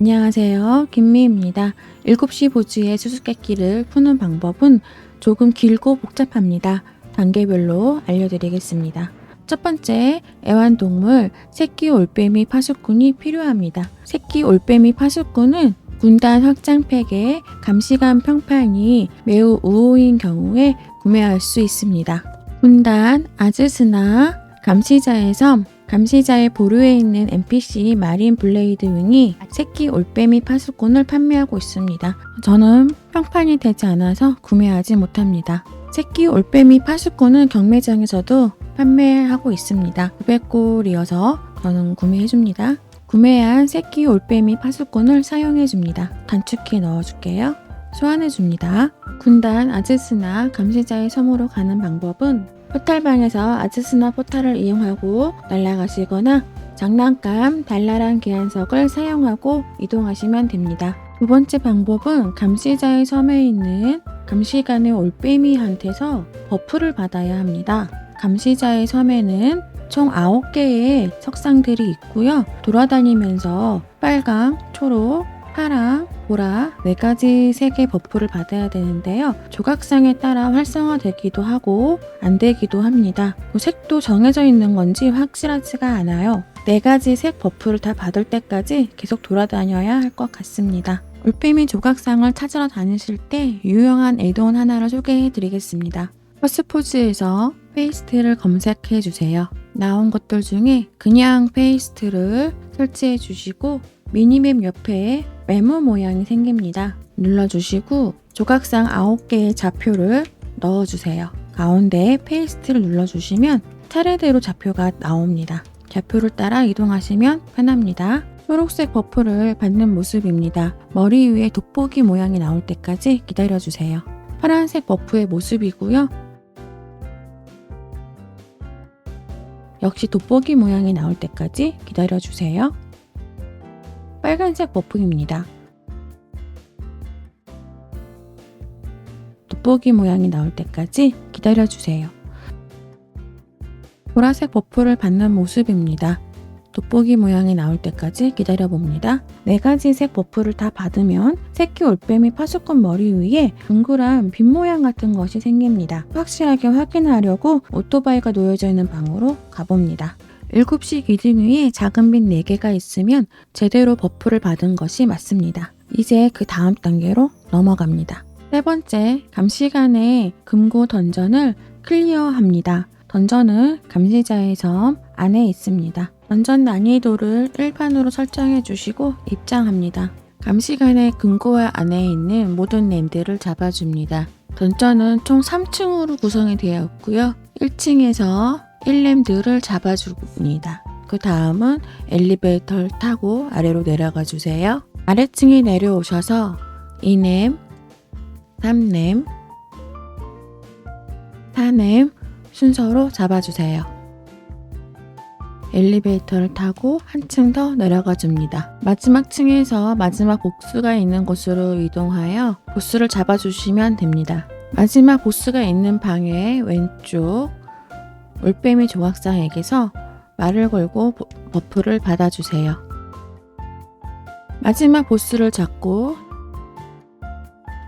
안녕하세요. 김미입니다. 7시 보즈의 수수께끼를 푸는 방법은 조금 길고 복잡합니다. 단계별로 알려드리겠습니다. 첫 번째, 애완동물 새끼 올빼미 파수꾼이 필요합니다. 새끼 올빼미 파수꾼은 군단 확장팩에 감시감 평판이 매우 우호인 경우에 구매할 수 있습니다. 군단 아즈스나 감시자의 섬, 감시자의 보루에 있는 NPC 마린 블레이드 윙이 새끼 올빼미 파수꾼을 판매하고 있습니다. 저는 평판이 되지 않아서 구매하지 못합니다. 새끼 올빼미 파수꾼은 경매장에서도 판매하고 있습니다. 900골이어서 저는 구매해줍니다. 구매한 새끼 올빼미 파수꾼을 사용해줍니다. 단축키 넣어줄게요. 소환해줍니다. 군단 아즈스나 감시자의 섬으로 가는 방법은 포탈방에서 아즈스나 포탈을 이용하고 날아가시거나 장난감 달나란 계한석을 사용하고 이동하시면 됩니다. 두 번째 방법은 감시자의 섬에 있는 감시관의 올빼미한테서 버프를 받아야 합니다. 감시자의 섬에는 총 9개의 석상들이 있고요. 돌아다니면서 빨강, 초록, 파랑, 보라 네 가지 색의 버프를 받아야 되는데요. 조각상에 따라 활성화되기도 하고 안 되기도 합니다. 그 색도 정해져 있는 건지 확실하지가 않아요. 네 가지 색 버프를 다 받을 때까지 계속 돌아다녀야 할 것 같습니다. 올빼미 조각상을 찾으러 다니실 때 유용한 에드온 하나를 소개해 드리겠습니다. 퍼스포즈에서 페이스트를 검색해 주세요. 나온 것들 중에 그냥 페이스트를 설치해 주시고 미니맵 옆에 메모 모양이 생깁니다. 눌러주시고 조각상 9개의 좌표를 넣어주세요. 가운데에 페이스트를 눌러주시면 차례대로 좌표가 나옵니다. 좌표를 따라 이동하시면 편합니다. 초록색 버프를 받는 모습입니다. 머리 위에 돋보기 모양이 나올 때까지 기다려주세요. 파란색 버프의 모습이고요. 역시 돋보기 모양이 나올 때까지 기다려주세요. 빨간색 버프입니다. 돋보기 모양이 나올 때까지 기다려주세요. 보라색 버프를 받는 모습입니다. 돋보기 모양이 나올 때까지 기다려봅니다. 네 가지 색 버프를 다 받으면 새끼 올빼미 파수꾼 머리 위에 둥그란 빗 모양 같은 것이 생깁니다. 확실하게 확인하려고 오토바이가 놓여져 있는 방으로 가봅니다. 7시 기둥 위에 작은 빛 4개가 있으면 제대로 버프를 받은 것이 맞습니다. 이제 그 다음 단계로 넘어갑니다. 세 번째, 감시관의 금고 던전을 클리어합니다. 던전은 감시자의 섬 안에 있습니다. 던전 난이도를 1판으로 설정해 주시고 입장합니다. 감시관의 금고 안에 있는 모든 랜드를 잡아줍니다. 던전은 총 3층으로 구성이 되어 있고요. 1층에서 1렘들을 잡아줍니다. 그 다음은 엘리베이터를 타고 아래로 내려가 주세요. 아래층에 내려오셔서 2렘, 3렘, 4렘 순서로 잡아주세요. 엘리베이터를 타고 한층 더 내려가 줍니다. 마지막 층에서 마지막 보스가 있는 곳으로 이동하여 보스를 잡아주시면 됩니다. 마지막 보스가 있는 방의 왼쪽 올빼미 조각상에게서 말을 걸고 버- 버프를 받아주세요. 마지막 보스를 잡고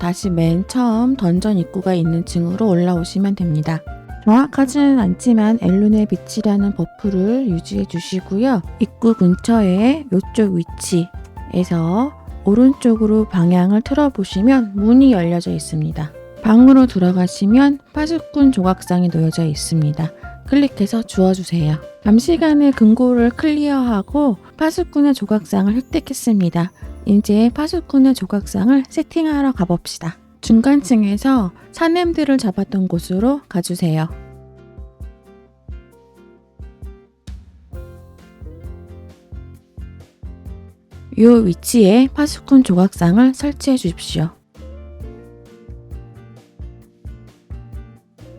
다시 맨 처음 던전 입구가 있는 층으로 올라오시면 됩니다. 정확하지는 않지만 엘룬의 빛이라는 버프를 유지해 주시고요. 입구 근처에 이쪽 위치에서 오른쪽으로 방향을 틀어보시면 문이 열려져 있습니다. 방으로 들어가시면 파수꾼 조각상이 놓여져 있습니다. 클릭해서 주워주세요. 잠시간의 금고를 클리어하고 파수꾼의 조각상을 획득했습니다. 이제 파수꾼의 조각상을 세팅하러 가봅시다. 중간층에서 사냄들을 잡았던 곳으로 가주세요. 이 위치에 파수꾼 조각상을 설치해 주십시오.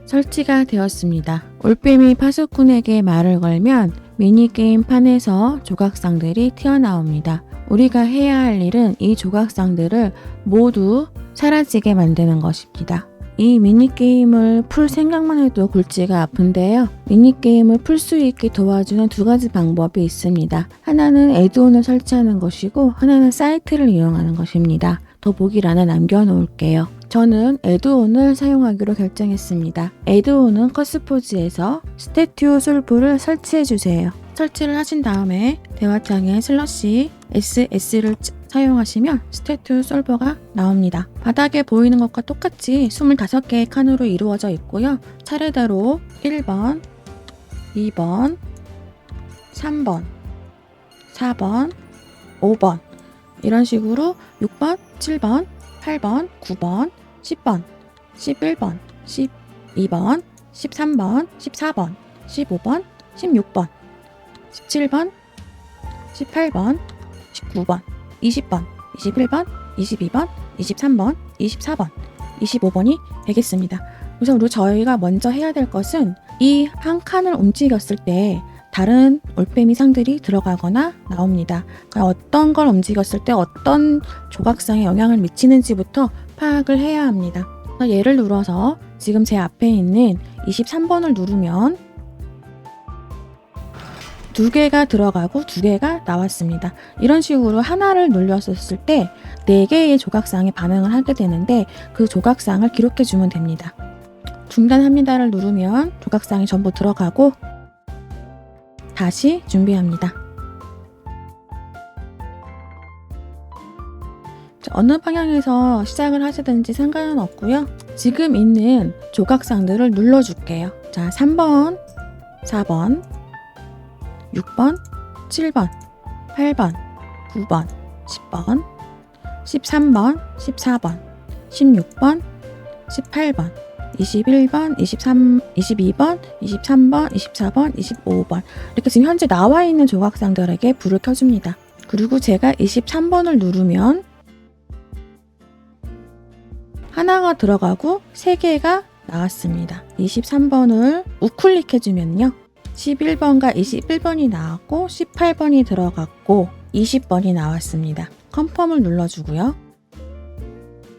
설치가 되었습니다. 올빼미 파수꾼에게 말을 걸면 미니게임 판에서 조각상들이 튀어나옵니다. 우리가 해야 할 일은 이 조각상들을 모두 사라지게 만드는 것입니다. 이 미니게임을 풀 생각만 해도 골치가 아픈데요. 미니게임을 풀 수 있게 도와주는 두 가지 방법이 있습니다. 하나는 애드온을 설치하는 것이고 하나는 사이트를 이용하는 것입니다. 더보기란에 남겨놓을게요. 저는 애드온을 사용하기로 결정했습니다. 애드온은 커스포즈에서 스태튜 솔브를 설치해주세요. 설치를 하신 다음에 대화창에 슬러시 SS를 사용하시면 스태투 솔버가 나옵니다. 바닥에 보이는 것과 똑같이 25개의 칸으로 이루어져 있고요. 차례대로 1번, 2번, 3번, 4번, 5번 이런 식으로 6번, 7번, 8번, 9번, 10번, 11번, 12번, 13번, 14번, 15번, 16번, 17번, 18번, 19번, 20번, 21번, 22번, 23번, 24번, 25번이 되겠습니다. 우선 저희가 먼저 해야 될 것은 이 한 칸을 움직였을 때 다른 올빼미 상들이 들어가거나 나옵니다. 그러니까 어떤 걸 움직였을 때 어떤 조각상에 영향을 미치는지부터 파악을 해야 합니다. 예를 들어서 지금 제 앞에 있는 23번을 누르면 두 개가 들어가고 두 개가 나왔습니다. 이런 식으로 하나를 눌렸었을 때 네 개의 조각상에 반응을 하게 되는데 그 조각상을 기록해 주면 됩니다. 중단합니다를 누르면 조각상이 전부 들어가고 다시 준비합니다. 어느 방향에서 시작을 하시든지 상관은 없고요. 지금 있는 조각상들을 눌러줄게요. 자, 3번, 4번, 6번, 7번, 8번, 9번, 10번, 13번, 14번, 16번, 18번, 21번, 23, 22번, 23번, 24번, 25번 이렇게 지금 현재 나와 있는 조각상들에게 불을 켜줍니다. 그리고 제가 23번을 누르면 하나가 들어가고 3개가 나왔습니다. 23번을 우클릭 해주면요. 11번과 21번이 나왔고 18번이 들어갔고 20번이 나왔습니다. 컨펌을 눌러주고요.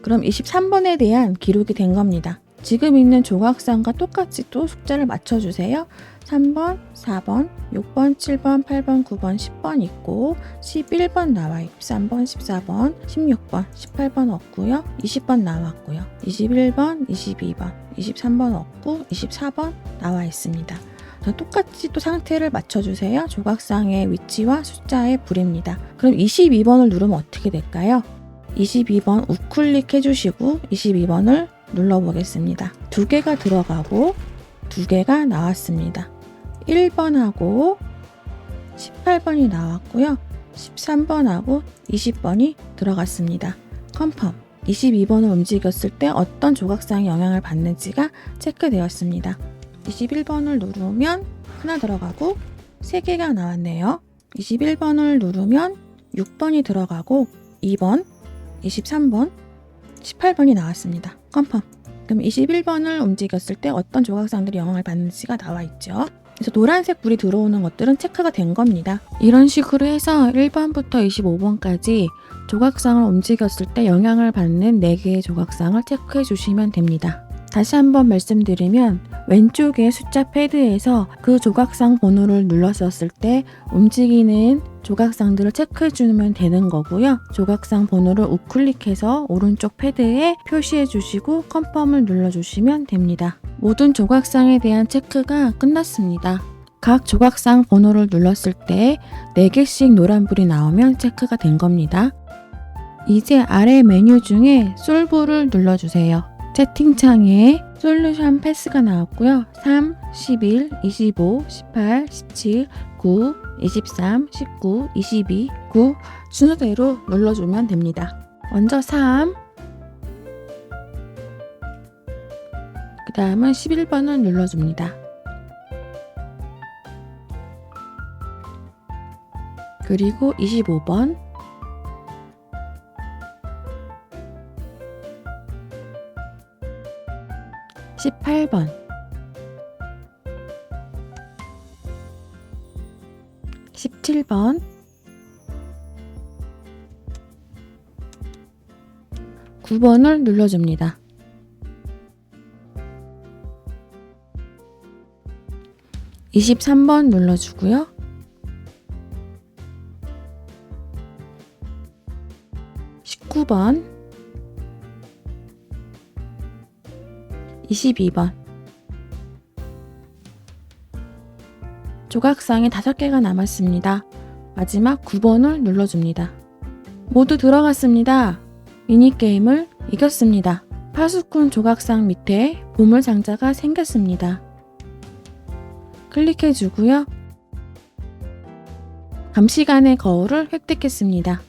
그럼 23번에 대한 기록이 된 겁니다. 지금 있는 조각상과 똑같이 또 숫자를 맞춰주세요. 3번, 4번, 6번, 7번, 8번, 9번, 10번 있고 11번 나와 13번, 14번, 16번, 18번 없고요. 20번 나왔고요. 21번, 22번, 23번 없고 24번 나와 있습니다. 똑같이 또 상태를 맞춰주세요. 조각상의 위치와 숫자의 불입니다. 그럼 22번을 누르면 어떻게 될까요? 22번 우클릭 해주시고 22번을 눌러보겠습니다. 두 개가 들어가고 두 개가 나왔습니다. 1번하고 18번이 나왔고요. 13번하고 20번이 들어갔습니다. 컨펌 22번을 움직였을 때 어떤 조각상의 영향을 받는지가 체크되었습니다. 21번을 누르면 하나 들어가고 3개가 나왔네요. 21번을 누르면 6번이 들어가고 2번, 23번, 18번이 나왔습니다. 컨펌. 그럼 21번을 움직였을 때 어떤 조각상들이 영향을 받는지가 나와 있죠. 그래서 노란색 불이 들어오는 것들은 체크가 된 겁니다. 이런 식으로 해서 1번부터 25번까지 조각상을 움직였을 때 영향을 받는 4개의 조각상을 체크해 주시면 됩니다. 다시 한번 말씀드리면 왼쪽의 숫자 패드에서 그 조각상 번호를 눌렀었을 때 움직이는 조각상들을 체크해 주면 되는 거고요. 조각상 번호를 우클릭해서 오른쪽 패드에 표시해 주시고 컨펌을 눌러 주시면 됩니다. 모든 조각상에 대한 체크가 끝났습니다. 각 조각상 번호를 눌렀을 때 4개씩 노란불이 나오면 체크가 된 겁니다. 이제 아래 메뉴 중에 솔브를 눌러주세요. 채팅창에 솔루션 패스가 나왔고요. 3, 11, 25, 18, 17, 9, 23, 19, 22, 9 순서대로 눌러주면 됩니다. 먼저 3, 그 다음은 11번을 눌러줍니다. 그리고 25번, 18번 17번 9번을 눌러줍니다. 23번 눌러주고요. 19번 22번 조각상이 5개가 남았습니다. 마지막 9번을 눌러줍니다. 모두 들어갔습니다. 미니게임을 이겼습니다. 파수꾼 조각상 밑에 보물 상자가 생겼습니다. 클릭해주고요. 감시관의 거울을 획득했습니다.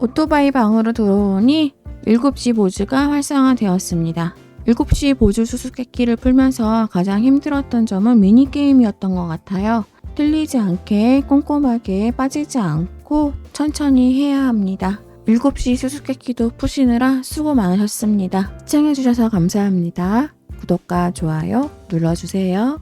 오토바이 방으로 들어오니 7시 보즈가 활성화되었습니다. 7시 보즈 수수께끼를 풀면서 가장 힘들었던 점은 미니게임이었던 것 같아요. 틀리지 않게 꼼꼼하게 빠지지 않고 천천히 해야 합니다. 7시 수수께끼도 푸시느라 수고 많으셨습니다. 시청해주셔서 감사합니다. 구독과 좋아요 눌러주세요.